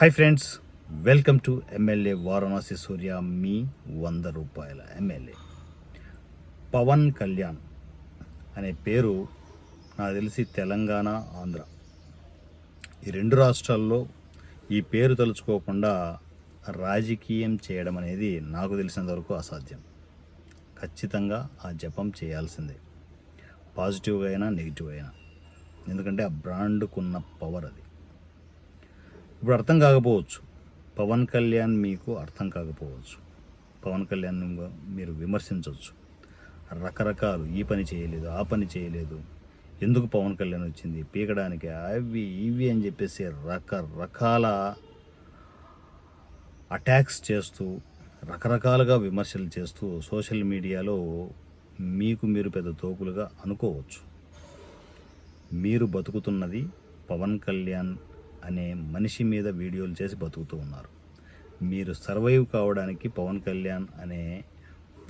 Hi friends welcome to MLA Varanasi Surya మీ వంద రూపాయల MLA Pawan Kalyan అనే పేరు నాకు తెలిసి తెలంగాణ ఆంధ్ర. ఈ రెండు రాష్ట్రాల్లో ఈ పేరు తలుచుకోకుండా రాజకీయం చేయడం అనేది నాకు తెలిసినంత వరకు అసాధ్యం. ఖచ్చితంగా ఆ జపం చేయాల్సిందే. పాజిటివ్గా అయినా నెగిటివ్ అయినా. ఎందుకంటే ఆ బ్రాండ్కున్న పవర్ అది. ఇప్పుడు అర్థం కాకపోవచ్చు. పవన్ కళ్యాణ్ మీకు అర్థం కాకపోవచ్చు. పవన్ కళ్యాణ్ మీరు విమర్శించవచ్చు. రకరకాలు ఈ పని చేయలేదు ఆ పని చేయలేదు. ఎందుకు పవన్ కళ్యాణ్ వచ్చింది? పీకడానికి అవి ఇవి అని చెప్పేసి రకరకాల అటాక్స్ చేస్తూ రకరకాలుగా విమర్శలు చేస్తూ సోషల్ మీడియాలో మీకు మీరు పెద్ద తోపులుగా అనుకోవచ్చు. మీరు బతుకుతున్నది పవన్ కళ్యాణ్ అనే మనిషి మీద వీడియోలు చేసి బతుకుతూ ఉన్నారు. మీరు సర్వైవ్ కావడానికి పవన్ కళ్యాణ్ అనే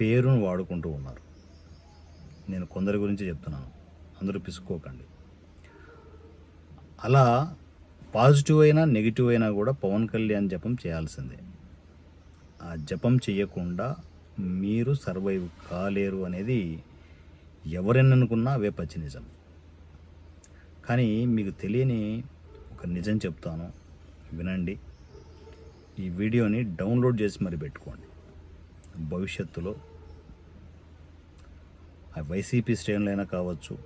పేరును వాడుకుంటూ ఉన్నారు. నేను కొందరి గురించి చెప్తున్నాను. అందరూ పిసుకోకండి. అలా పాజిటివ్ అయినా నెగిటివ్ అయినా కూడా పవన్ కళ్యాణ్ జపం చేయాల్సిందే. ఆ జపం చేయకుండా మీరు సర్వైవ్ కాలేరు అనేది ఎవరెన్ననుకున్నా అవే పచ్చి నిజం. కానీ మీకు తెలియని ఒక నిజం చెప్తాను వినండి. ఈ వీడియోని డౌన్లోడ్ చేసి మరి పెట్టుకోండి. భవిష్యత్తులో ఆ వైసీపీ శ్రేణులైనా కావచ్చు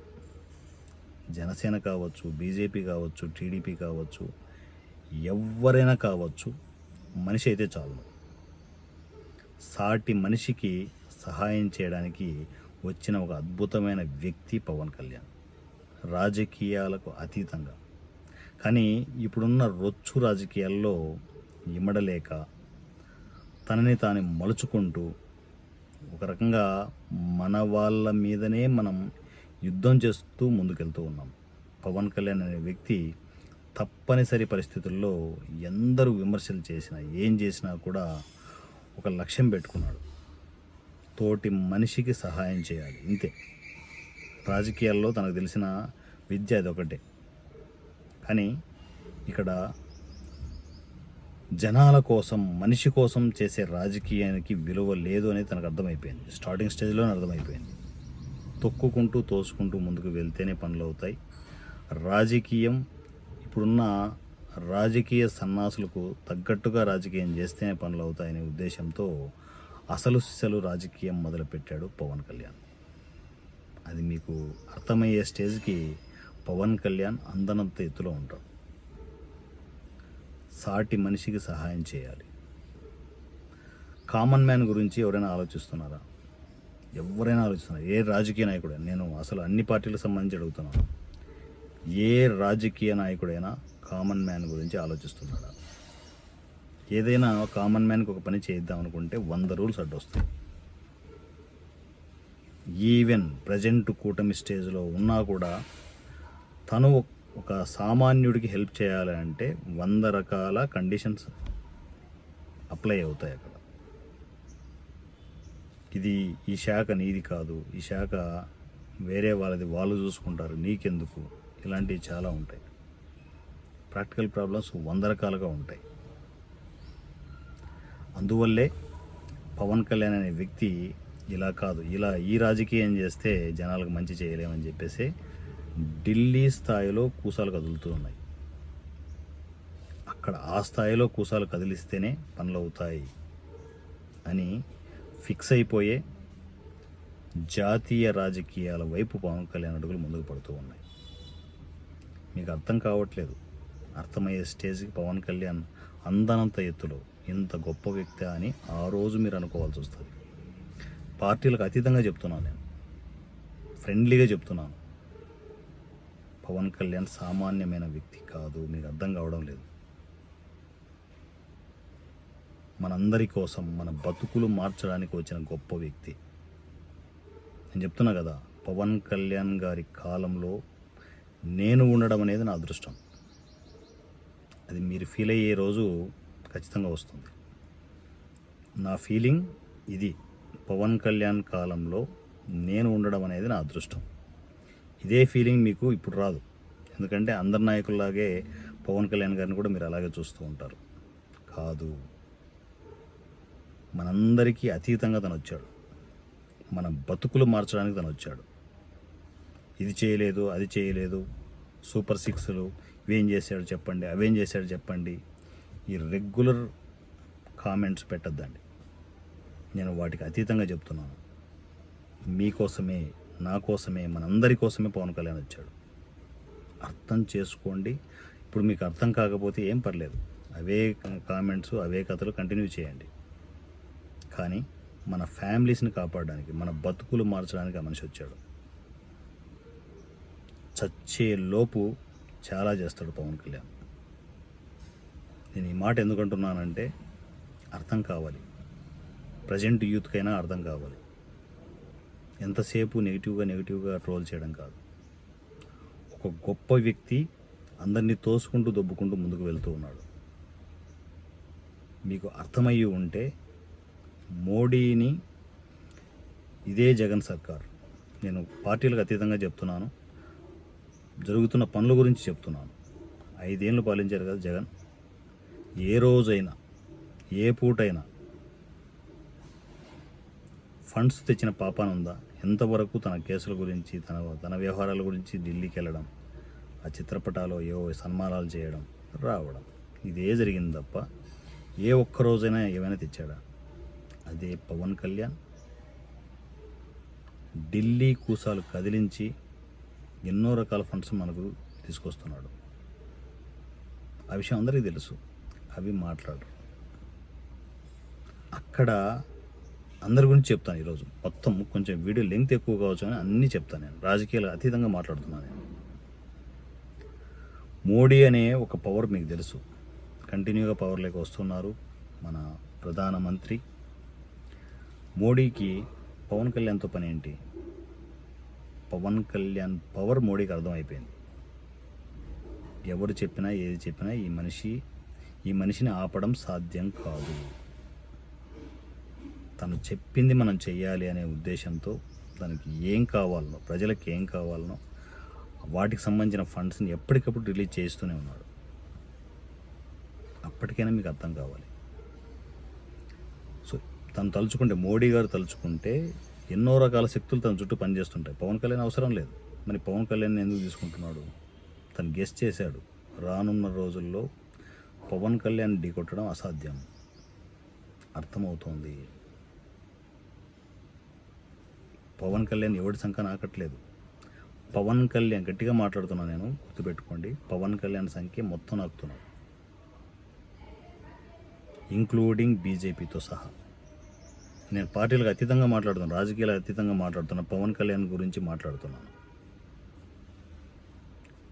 జనసేన కావచ్చు బీజేపీ కావచ్చు టీడీపీ కావచ్చు ఎవరైనా కావచ్చు మనిషి అయితే చాలు. సాటి మనిషికి సహాయం చేయడానికి వచ్చిన ఒక అద్భుతమైన వ్యక్తి పవన్ కళ్యాణ్ రాజకీయాలకు అతీతంగా. కానీ ఇప్పుడున్న రొచ్చు రాజకీయాల్లో ఇమడలేక తనని తాను మలుచుకుంటూ ఒక రకంగా మన వాళ్ళ మీదనే మనం యుద్ధం చేస్తూ ముందుకెళ్తూ ఉన్నాం. పవన్ కళ్యాణ్ అనే వ్యక్తి తప్పనిసరి పరిస్థితుల్లో ఎందరూ విమర్శలు చేసినా ఏం చేసినా కూడా ఒక లక్ష్యం పెట్టుకున్నాడు. తోటి మనిషికి సహాయం చేయాలి ఇంతే. రాజకీయాల్లో తనకు తెలిసిన విద్య అది ఒకటే కానీ ఇక్కడ జనాల కోసం మనిషి కోసం చేసే రాజకీయానికి విలువ లేదు అనేది తనకు అర్థమైపోయింది. స్టార్టింగ్ స్టేజ్లోనే అర్థమైపోయింది. తొక్కుకుంటూ తోసుకుంటూ ముందుకు వెళ్తేనే పనులు అవుతాయి. రాజకీయం ఇప్పుడున్న రాజకీయ సన్నాసులకు తగ్గట్టుగా రాజకీయం చేస్తేనే పనులు అవుతాయనే ఉద్దేశంతో అసలు సిసలు రాజకీయం మొదలుపెట్టాడు పవన్ కళ్యాణ్. అది మీకు అర్థమయ్యే స్టేజ్కి పవన్ కళ్యాణ్ అందనంత ఎత్తులో ఉంటాడు సాటి మనిషికి సహాయం చేయాలి. కామన్ మ్యాన్ గురించి ఎవరైనా ఆలోచిస్తున్నారా? ఎవరైనా ఆలోచిస్తున్నారు? ఏ రాజకీయ నాయకుడు నేను అసలు అన్ని పార్టీలకు సంబంధించి అడుగుతున్నాను ఏ రాజకీయ నాయకుడైనా కామన్ మ్యాన్ గురించి ఆలోచిస్తున్నాడా? ఏదైనా కామన్ మ్యాన్కి ఒక పని చేద్దాం అనుకుంటే వంద రూల్స్ అడ్డొస్తాయి. ఈవెన్ ప్రజెంట్ కూటమి స్టేజ్లో ఉన్నా కూడా తను ఒక సామాన్యుడికి హెల్ప్ చేయాలి అంటే వంద రకాల కండిషన్స్ అప్లై అవుతాయి అక్కడ. ఇది ఈ శాఖ నీది కాదు ఈ శాఖ వేరే వాళ్ళది వాళ్ళు చూసుకుంటారు నీకెందుకు? ఇలాంటివి చాలా ఉంటాయి. ప్రాక్టికల్ ప్రాబ్లమ్స్ వంద రకాలుగా ఉంటాయి. అందువల్లే పవన్ కళ్యాణ్ అనే వ్యక్తి ఇలా కాదు ఇలా ఈ రాజకీయం చేస్తే జనాలకు మంచి చేయలేమని చెప్పేసి ఢిల్లీ స్థాయిలో కూసాలు కదులుతూ ఉన్నాయి. అక్కడ ఆ స్థాయిలో కూసాలు కదిలిస్తేనే పనులు అవుతాయి అని ఫిక్స్ అయిపోయే జాతీయ రాజకీయాల వైపు పవన్ కళ్యాణ్ అడుగులు ముందుకు పడుతూ ఉన్నాయి. మీకు అర్థం కావట్లేదు. అర్థమయ్యే స్టేజ్కి పవన్ కళ్యాణ్ అందనంత ఎత్తులో ఇంత గొప్ప వ్యక్తి అని ఆ రోజు మీరు అనుకోవాల్సి వస్తుంది. పార్టీలకు అతీతంగా చెప్తున్నాను నేను. ఫ్రెండ్లీగా చెప్తున్నాను. పవన్ కళ్యాణ్ సామాన్యమైన వ్యక్తి కాదు. మీకు అర్థం కావడం లేదు. మనందరి కోసం మన బతుకులు మార్చడానికి వచ్చిన గొప్ప వ్యక్తి. నేను చెప్తున్నా కదా పవన్ కళ్యాణ్ గారి కాలంలో నేను ఉండడం అనేది నా అదృష్టం. అది మీరు ఫీల్ అయ్యే రోజు ఖచ్చితంగా వస్తుంది. నా ఫీలింగ్ ఇది. పవన్ కళ్యాణ్ కాలంలో నేను ఉండడం అనేది నా అదృష్టం. ఇదే ఫీలింగ్ మీకు ఇప్పుడు రాదు. ఎందుకంటే అందరి నాయకుల్లాగే పవన్ కళ్యాణ్ గారిని కూడా మీరు అలాగే చూస్తూ ఉంటారు. కాదు. మనందరికీ అతీతంగా తను వచ్చాడు. మన బతుకులు మార్చడానికి తను వచ్చాడు. ఇది చేయలేదు అది చేయలేదు సూపర్ సిక్స్లు ఇవేం చేశాడు చెప్పండి అవేం చేశాడు చెప్పండి. ఈ రెగ్యులర్ కామెంట్స్ పెట్టద్దండి. నేను వాటికి అతీతంగా చెప్తున్నాను. మీకోసమే నా కోసమే మనందరి కోసమే పవన్ కళ్యాణ్ వచ్చాడు. అర్థం చేసుకోండి. ఇప్పుడు మీకు అర్థం కాకపోతే ఏం పర్లేదు. అవే కామెంట్స్ అవే కథలు కంటిన్యూ చేయండి. కానీ మన ఫ్యామిలీస్ని కాపాడడానికి మన బతుకులు మార్చడానికి ఆ మనిషి వచ్చాడు. చచ్చే లోపు చాలా చేస్తాడు పవన్ కళ్యాణ్. నేను ఈ మాట ఎందుకంటున్నానంటే అర్థం కావాలి. ప్రజెంట్ యూత్కైనా అర్థం కావాలి. ఎంతసేపు నెగిటివ్గా నెగిటివ్గా ట్రోల్ చేయడం కాదు. ఒక గొప్ప వ్యక్తి అందరినీ తోసుకుంటూ దొబ్బుకుంటూ ముందుకు వెళ్తూ ఉన్నాడు. మీకు అర్థమయ్యి ఉంటే మోడీని ఇదే జగన్ సర్కార్. నేను పార్టీలకు అతీతంగా చెప్తున్నాను. జరుగుతున్న పనుల గురించి చెప్తున్నాను. ఐదేళ్ళు పాలించారు కదా జగన్. ఏ రోజైనా ఏ పూటైనా ఫండ్స్ తెచ్చిన పాపాన ఉందా ఎంతవరకు తన కేసుల గురించి తన తన వ్యవహారాల గురించి ఢిల్లీకి వెళ్ళడం ఆ చిత్రపటాలు ఏవో సన్మానాలు చేయడం రావడం ఇదే జరిగింది తప్ప ఏ ఒక్కరోజైనా ఏమైనా తెచ్చాడా? అదే పవన్ కళ్యాణ్ ఢిల్లీ కూసాలు కదిలించి ఎన్నో రకాల ఫండ్స్ మనకు తీసుకొస్తున్నాడు. ఆ విషయం అందరికీ తెలుసు. అవి మాట్లాడరు అక్కడ అందరి గురించి చెప్తాను ఈరోజు మొత్తం కొంచెం వీడియో లెంగ్త్ ఎక్కువ కావచ్చు అని అన్నీ చెప్తాను నేను. రాజకీయాలు అతీతంగా మాట్లాడుతున్నాను నేను. మోడీ అనే ఒక పవర్ మీకు తెలుసు. కంటిన్యూగా పవర్లోకి వస్తున్నారు మన ప్రధానమంత్రి. మోడీకి పవన్ కళ్యాణ్తో పని ఏంటి? పవన్ కళ్యాణ్ పవర్ మోడీకి అర్థమైపోయింది. ఎవరు చెప్పినా ఏది చెప్పినా ఈ మనిషి ఈ మనిషిని ఆపడం సాధ్యం కాదు. తను చెప్పింది మనం చెయ్యాలి అనే ఉద్దేశంతో తనకి ఏం కావాలనో ప్రజలకు ఏం కావాలనో వాటికి సంబంధించిన ఫండ్స్ని ఎప్పటికప్పుడు రిలీజ్ చేస్తూనే ఉన్నాడు. అప్పటికైనా మీకు అర్థం కావాలి. సో తను తలుచుకుంటే మోడీ గారు తలుచుకుంటే ఎన్నో రకాల శక్తులు తన చుట్టూ పనిచేస్తుంటాయి. పవన్ కళ్యాణ్ అవసరం లేదు. మరి పవన్ కళ్యాణ్ ఎందుకు తీసుకుంటున్నాడు? తను గెస్ట్ చేశాడు. రానున్న రోజుల్లో పవన్ కళ్యాణ్ ఢీకొట్టడం అసాధ్యం. అర్థమవుతోంది. పవన్ కళ్యాణ్ ఎవరి సంఖ్య నాకట్లేదు పవన్ కళ్యాణ్ గట్టిగా మాట్లాడుతున్నా నేను గుర్తుపెట్టుకోండి. పవన్ కళ్యాణ్ సంఖ్య మొత్తం నాకుతున్నాను ఇంక్లూడింగ్ బీజేపీతో సహా. నేను పార్టీలకు అతీతంగా మాట్లాడుతున్నాను రాజకీయాలకు అతీతంగా మాట్లాడుతున్నా పవన్ కళ్యాణ్ గురించి మాట్లాడుతున్నాను.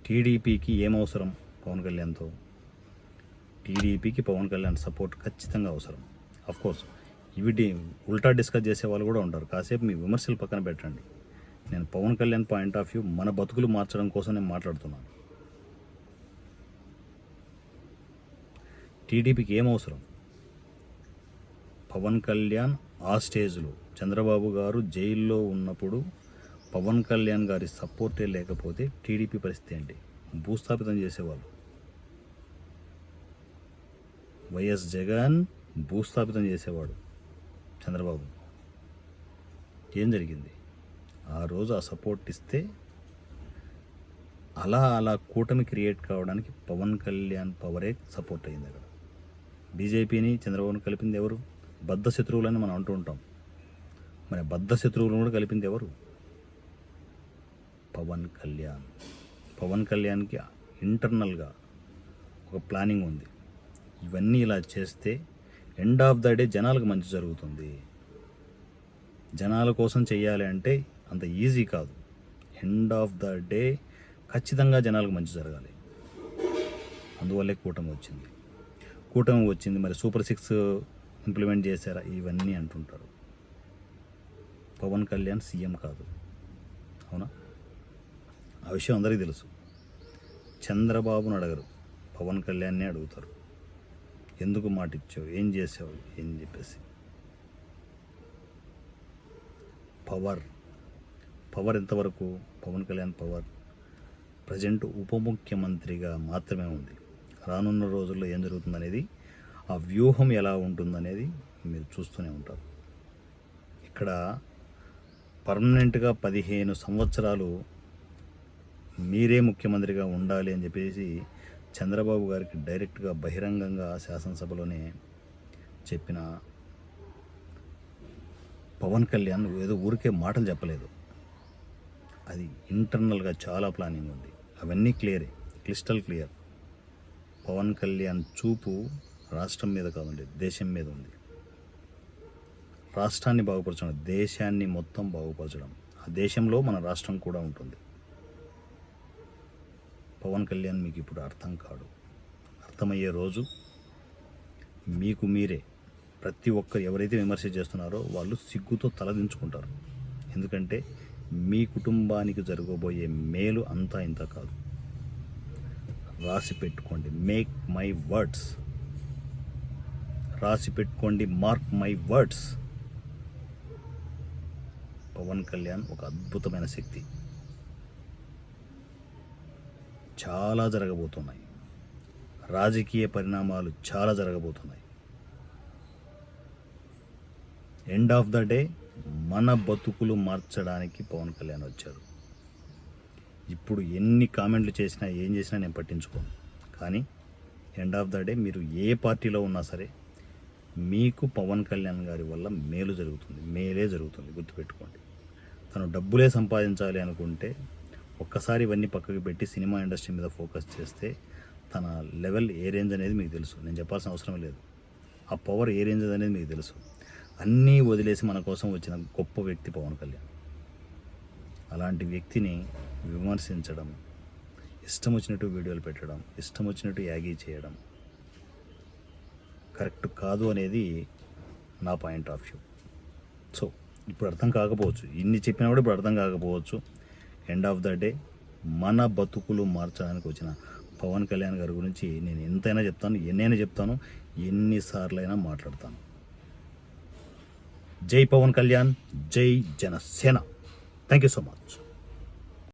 టీడీపీకి ఏమవసరం పవన్ కళ్యాణ్తో? టీడీపీకి పవన్ కళ్యాణ్ సపోర్ట్ ఖచ్చితంగా అవసరం. అఫ్కోర్స్ వీటి ఉల్టా డిస్కస్ చేసే వాళ్ళు కూడా ఉంటారు. కాసేపు మీ విమర్శలు పక్కన పెట్టండి. నేను Pawan Kalyan point of view మన బతుకులు మార్చడం కోసం నేను మాట్లాడుతున్నాను. టీడీపీకి ఏం అవసరం? పవన్ కళ్యాణ్ ఆ స్టేజ్లో చంద్రబాబు గారు జైల్లో ఉన్నప్పుడు పవన్ కళ్యాణ్ గారి సపోర్టే లేకపోతే టీడీపీ పరిస్థితి ఏంటి? భూస్థాపితం చేసేవాళ్ళు. వైఎస్ జగన్ భూస్థాపితం చేసేవాడు. చంద్రబాబు. ఏం జరిగింది? ఆ రోజు ఆ సపోర్ట్ ఇస్తే అలా అలా కూటమి క్రియేట్ కావడానికి పవన్ కళ్యాణ్ పవరే సపోర్ట్ అయింది అక్కడ. బీజేపీని చంద్రబాబుని కలిపింది ఎవరు? బద్ధ శత్రువులని మనం అంటూ ఉంటాం. మరి బద్ధ శత్రువులను కూడా కలిపింది ఎవరు? పవన్ కళ్యాణ్. పవన్ కళ్యాణ్కి ఇంటర్నల్గా ఒక ప్లానింగ్ ఉంది. ఇవన్నీ ఇలా చేస్తే ఎండ్ ఆఫ్ ద డే జనాలకు మంచి జరుగుతుంది. జనాల కోసం చేయాలి అంటే అంత ఈజీ కాదు. ఎండ్ ఆఫ్ ద డే ఖచ్చితంగా జనాలకు మంచి జరగాలి. అందువల్లే కూటమి వచ్చింది. కూటమి వచ్చింది మరి సూపర్ సిక్స్ ఇంప్లిమెంట్ చేశారా? ఇవన్నీ అంటుంటారు. పవన్ కళ్యాణ్ సీఎం కాదు. అవునా? ఆ విషయం అందరికీ తెలుసు. చంద్రబాబును అడగరు. పవన్ కళ్యాణ్నే అడుగుతారు. ఎందుకు మాట ఇచ్చావు ఏం చేసావు? ఏం చెప్పేసి. పవర్. పవర్ ఎంతవరకు? పవన్ కళ్యాణ్ పవర్. ప్రజెంట్ ఉప ముఖ్యమంత్రిగా మాత్రమే ఉంది. రానున్న రోజుల్లో ఏం జరుగుతుందనేది ఆ వ్యూహం ఎలా ఉంటుందనేది మీరు చూస్తూనే ఉంటారు. ఇక్కడ పర్మనెంట్గా పదిహేను సంవత్సరాలు మీరే ముఖ్యమంత్రిగా ఉండాలి అని చెప్పేసి చంద్రబాబు గారికి డైరెక్ట్గా బహిరంగంగా శాసనసభలోనే చెప్పిన పవన్ కళ్యాణ్ ఏదో ఊరికే మాటలు చెప్పలేదు. అది ఇంటర్నల్గా చాలా ప్లానింగ్ ఉంది. అవన్నీ క్లియరే క్లిస్టల్ క్లియర్. పవన్ కళ్యాణ్ చూపు రాష్ట్రం మీద కాదండి దేశం మీద ఉంది. రాష్ట్రాన్ని బాగుపరచడం దేశాన్ని మొత్తం బాగుపరచడం ఆ దేశంలో మన రాష్ట్రం కూడా ఉంటుంది. పవన్ కళ్యాణ్ మీకు ఇప్పుడు అర్థం కాడు. అర్థమయ్యే రోజు మీకు మీరే ప్రతి ఒక్కరు ఎవరైతే విమర్శ చేస్తున్నారో వాళ్ళు సిగ్గుతో తలదించుకుంటారు ఎందుకంటే మీ కుటుంబానికి జరగబోయే మేలు అంతా ఇంత కాదు. రాసి పెట్టుకోండి. మేక్ మై వర్డ్స్ రాసి పెట్టుకోండి. Mark my words Pawan Kalyan ఒక అద్భుతమైన శక్తి. చాలా జరగబోతున్నాయి. రాజకీయ పరిణామాలు చాలా జరగబోతున్నాయి. ఎండ్ ఆఫ్ ద డే మన బతుకులు మార్చడానికి పవన్ కళ్యాణ్ వచ్చారు. ఇప్పుడు ఎన్ని కామెంట్లు చేసినా ఏం చేసినా నేను పట్టించుకోను. కానీ ఎండ్ ఆఫ్ ద డే మీరు ఏ పార్టీలో ఉన్నా సరే మీకు పవన్ కళ్యాణ్ గారి వల్ల మేలు జరుగుతుంది. మేలే జరుగుతుంది. గుర్తుపెట్టుకోండి. తను డబ్బులే సంపాదించాలి అనుకుంటే ఒక్కసారి ఇవన్నీ పక్కకి పెట్టి సినిమా ఇండస్ట్రీ మీద ఫోకస్ చేస్తే తన లెవెల్ ఏ రేంజ్ అనేది మీకు తెలుసు. నేను చెప్పాల్సిన అవసరం లేదు. ఆ పవర్ ఏ రేంజ్ అనేది మీకు తెలుసు. అన్నీ వదిలేసి మన కోసం వచ్చిన గొప్ప వ్యక్తి పవన్ కళ్యాణ్. అలాంటి వ్యక్తిని విమర్శించడం ఇష్టం వచ్చినట్టు వీడియోలు పెట్టడం ఇష్టం వచ్చినట్టు యాగీ చేయడం కరెక్ట్ కాదు అనేది నా పాయింట్ ఆఫ్ వ్యూ. సో ఇప్పుడు అర్థం కాకపోవచ్చు. ఇన్ని చెప్పినా కూడా ఇప్పుడు అర్థం కాకపోవచ్చు. ఎండ్ ఆఫ్ ద డే మన బతుకులు మార్చడానికి వచ్చిన పవన్ కళ్యాణ్ గారి గురించి నేను ఎంతైనా చెప్తాను ఎన్నైనా చెప్తాను ఎన్నిసార్లైనా మాట్లాడతాను. జై పవన్ కళ్యాణ్ జై Janasena. Thank you so much